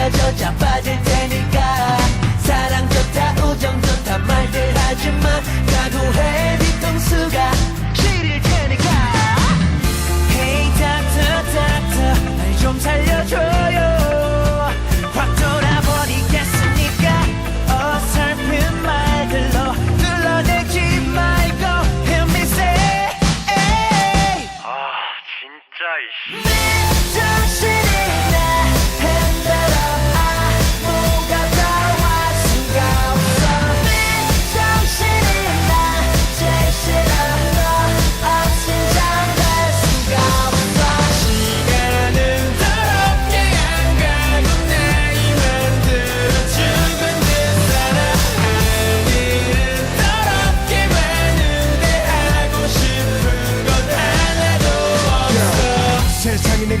찢어져 자빠질 테니까. 사랑 좋다 우정 좋다 말들 하지마. 각오해 뒤통수가 시릴 테니까. Hey doctor doctor 날 좀 살려줘요. 확 돌아버리겠으니까? 어설픈 말들로 둘러대지 말고 Help me say 아 진짜 이씨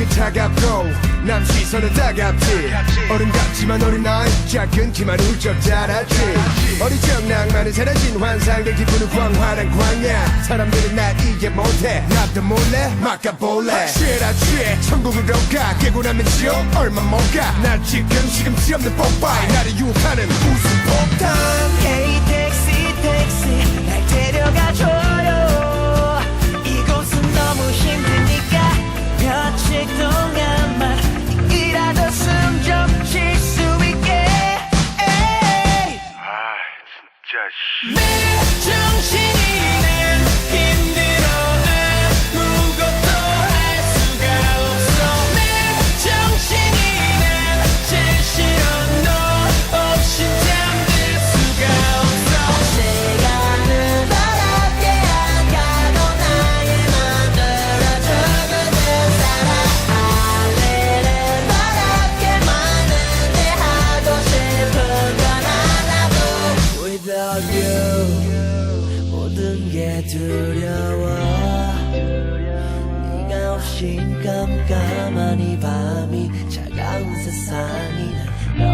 내게 차갑고 남 시선은 따갑지. 어른 같지만 어린 나이 작은 키만 훌쩍 자랐지. 어리적 낭만은 사라진 환상들 기분은 광활한 광야. 사람들은 날 이해 못해. 나도 몰래 막아볼래. 취해라 취해 천국으로 가. 깨고 나면 지옥 얼마 못가날 지금 시금치 없는 뽀빠이. 나를 유혹하는 웃음 폭탄 진짜 씨 Chingam kamani pami, chagam sa na